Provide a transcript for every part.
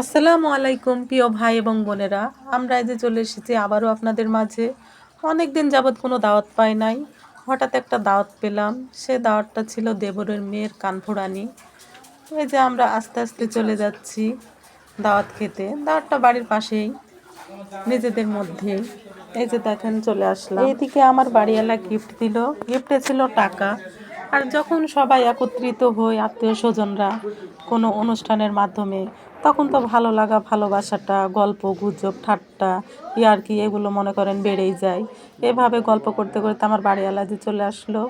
আসসালামু আলাইকুম প্রিয় ভাই এবং বোনেরা। আমরা এই যে চলে এসেছি আবারও আপনাদের মাঝে। অনেক দিন যাবৎ কোনো দাওয়াত পাই নাই। হঠাৎ একটা দাওয়াত পেলাম। সে দাওয়াতটা ছিল দেবরের মেয়ের কানফোড়ানি। এই যে আমরা আস্তে আস্তে চলে যাচ্ছি দাওয়াত খেতে। দাওয়াতটা বাড়ির পাশেই নিজেদের মধ্যে এই যে দেখেন চলে আসলাম। এইদিকে আমার বাড়িওয়ালা গিফট দিল। গিফটে ছিল টাকা। আর যখন সবাই একত্রিত হই, আত্মীয় স্বজনরা কোনো অনুষ্ঠানের মাধ্যমে, তখন তো ভালো লাগা, ভালোবাসাটা, গল্প, গুজব, ঠাট্টা, ইয়ার্কি এগুলো মনে করেন বেড়েই যায়। এভাবে গল্প করতে করতে আমার বাড়িওয়ালা যে চলে আসলো,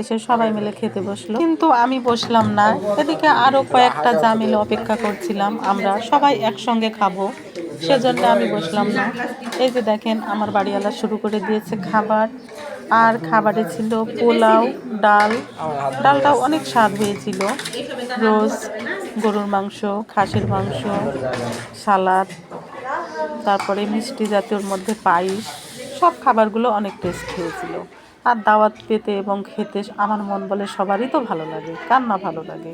এসে সবাই মিলে খেতে বসল। কিন্তু আমি বসলাম না। এদিকে আরও কয়েকটা জামিল অপেক্ষা করছিলাম, আমরা সবাই একসঙ্গে খাব। সেজন্য আমি বসলাম না। এই যে দেখেন, আমার বাড়িওয়ালা শুরু করে দিয়েছে খাবার। আর খাবারে ছিল পোলাও, ডাল। ডালটাও অনেক স্বাদ হয়েছিল। রোজ গরুর মাংস, খাসির মাংস, সালাদ, তারপরে মিষ্টি জাতীয়র মধ্যে পায়েস, সব খাবারগুলো অনেক টেস্ট হয়েছিল। আর দাওয়াত পেতে এবং খেতে আমার মন বলে সবারই তো ভালো লাগে, কার না ভালো লাগে?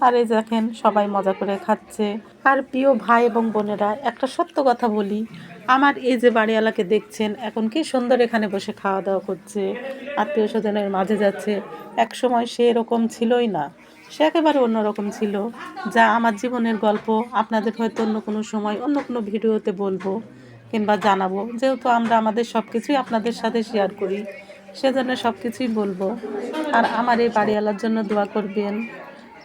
আর এই দেখেন, সবাই মজা করে খাচ্ছে। আর প্রিয় ভাই এবং বোনেরা, একটা সত্য কথা বলি। আমার এই যে বাড়িওয়ালাকে দেখছেন, এখন কি সুন্দর এখানে বসে খাওয়া দাওয়া করছে। আত্মীয় স্বজনের মাঝে যাচ্ছে। এক সময় সে এরকম ছিলই না। সে একেবারে অন্যরকম ছিল। যা আমার জীবনের গল্প, আপনাদের হয়তো অন্য কোনো সময়, অন্য কোনো ভিডিওতে বলব কিংবা জানাব। যেহেতু আমরা আমাদের সব কিছুই আপনাদের সাথে শেয়ার করি, সেজন্য সব কিছুই বলব। আর আমার এই বাড়িওয়ালার জন্য দোয়া করবেন।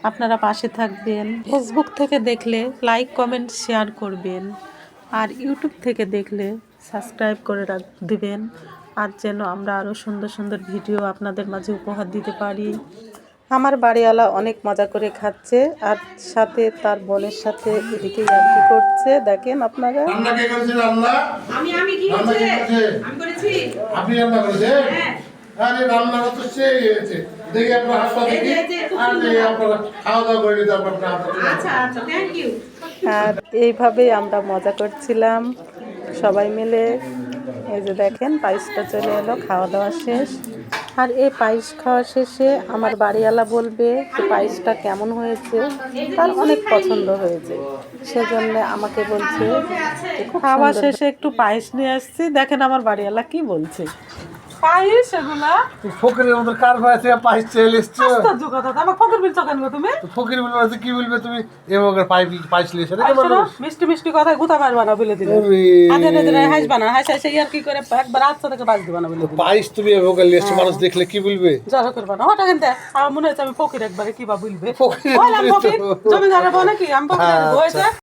আপনারা পাশে থাকবেন। ফেসবুক থেকে দেখলে লাইক কমেন্ট শেয়ার করবেন। আর ইউটিউব থেকে দেখলে সাবস্ক্রাইব করে রাখ দিবেন। আর যেন আমরা আরও সুন্দর সুন্দর ভিডিও আপনাদের মাঝে উপহার দিতে পারি। আমার বাড়িওয়ালা অনেক মজা করে খাচ্ছে আর সাথে তার বোনের সাথে এদিকে ইয়ার্কি করছে। দেখেন আপনারা। আমি আমি কি আমি করেছি। আপনি রান্না করেছেন? আরে রান্না তো সেই হয়েছে। দেখি আপনার হাতটা দেখি। আর দেখি আপনারা খাওয়া দাওয়া করে নিতে আপনার আচ্ছা আচ্ছা থ্যাংক ইউ আর এইভাবেই আমরা মজা করছিলাম। সবাই মিলে। এই যে দেখেন পায়েসটা চলে এলো খাওয়া দাওয়া শেষ। আর এই পায়েস খাওয়া শেষে আমার বাড়িওয়ালা বলবে যে পায়েসটা কেমন হয়েছে? তার অনেক পছন্দ হয়েছে। সেজন্য আমাকে বলছে খাওয়া শেষে একটু পায়েস নিয়ে আসছি। দেখেন আমার বাড়িওয়ালা কি বলছে। পায়েস এগুলা? ফকিরের মতো কার ভাই থেকে পাইস চেয়ে এসছো। আশ্চর্য কথা তো, আমার ফকির বিলছো কেন তুমি। ফকির বলবে কি বলবে তুমি? শোনো, মিষ্টি মিষ্টি কথা গুতা মারবা না বলে দিলে। আদে আদে আদে হাসবা না হাসি কি করে? একবার আচ্ছা থেকে দিবা না বলে তুমি এবার লিয়েছো মানুষ দেখলে কি বলবে? জড়ো করবা না ওটা কিন্তু আমার মনে হচ্ছে আমি ফকির একবারে কি বা বলবে। ফকির? নাকি? আমি ফকির। হয়েছে?